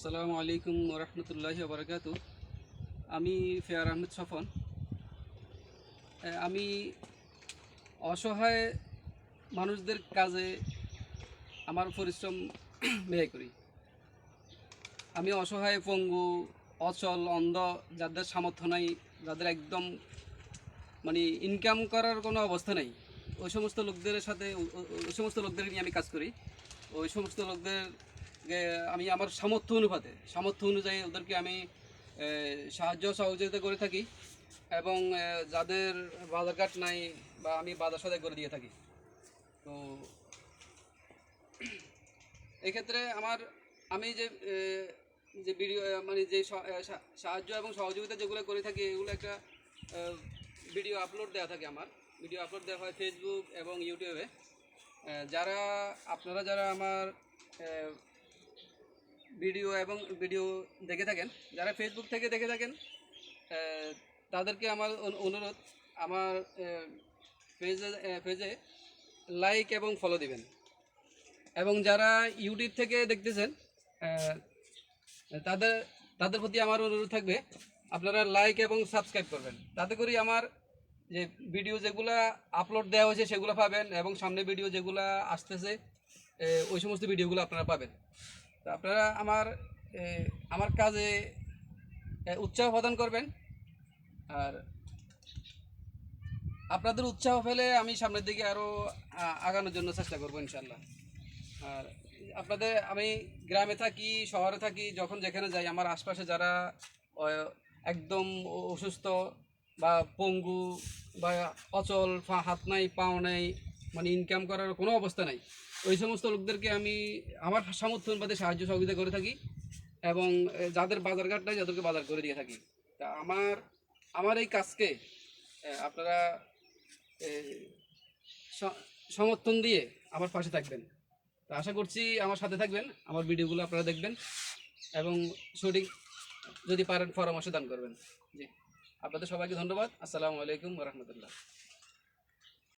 আসসালামু আলাইকুম রহমতুল্লাহ বারকাত আমি ফেয়ার আহমেদ সফন আমি অসহায় মানুষদের কাজে আমার পরিশ্রম ব্যয় করি আমি অসহায় পঙ্গু অচল অন্ধ যাদের সামর্থ্য নাই যাদের একদম মানে ইনকাম করার কোনো অবস্থা নেই ওই সমস্ত লোকদের সাথে ওই সমস্ত লোকদের নিয়ে আমি কাজ করি ওই সমস্ত লোকদের আমি আমার সামর্থ্য অনুপাতে, সামর্থ্য অনুযায়ী ওদেরকে আমি সাহায্য সহযোগিতা করে থাকি এবং যাদের বাজার ঘাট নাই বা আমি বাজার সদাই করে দিয়ে থাকি। তো, এক্ষেত্রে আমার, আমি যে যে ভিডিও মানে যে সাহায্য এবং সহযোগিতা যেগুলো করে থাকি, এগুলো একটা ভিডিও আপলোড দেওয়া থাকে আমার। ভিডিও আপলোড দেওয়া হয় ফেসবুক এবং ইউটিউবে যারা, আপনারা যারা আমার ভিডিও এবং ভিডিও দেখে থাকেন। যারা ফেসবুক থেকে দেখে থাকেন তাদেরকে আমার অনু- অনুরোধ, আমার পেজে পেজে লাইক এবং ফলো দিবেন। এবং যারা ইউটিউব থেকে দেখতেছেন তাদের তাদের প্রতি আমার অনুরোধ থাকবে, আপনারা লাইক এবং সাবস্ক্রাইব করবেন। তাতে করে আমার যে ভিডিও যেগুলা আপলোড দেওয়া হয়েছে সেগুলো পাবেন এবং সামনে ভিডিও যেগুলো আসতেছে ওই সমস্ত ভিডিওগুলো আপনারা পাবেন। তো আপনারা আমার আমার কাজে উৎসাহ প্রদান করবেন। আর আপনাদের উৎসাহ ফেলে আমি সামনের দিকে আরও আগানোর জন্য চেষ্টা করব ইনশাল্লাহ আর আপনাদের, আমি গ্রামে থাকি, শহরে থাকি, যখন যেখানে যাই, আমার আশপাশে যারা একদম অসুস্থ বা পঙ্গু বা অচল হাত নাই, পাও নাই মানে ইনকাম করার কোনো অবস্থা নাই। ওই সমস্ত লোকদেরকে আমি আমার সামর্থ্য অনুপাতে সাহায্য সহযোগিতা করে থাকি এবং যাদের বাজারঘাট নাই, যাদেরকে বাজার করে দিয়ে থাকি। তা আমার আমার এই কাজকে আপনারা সমর্থন দিয়ে আমার পাশে থাকবেন। তা আশা করছি আমার সাথে থাকবেন, আমার ভিডিওগুলো আপনারা দেখবেন এবং সঠিক যদি পারেন পরামর্শ দান করবেন। জি। আপনাদের সবাইকে ধন্যবাদ। আসসালামু আলাইকুম রহমতুল্লাহ।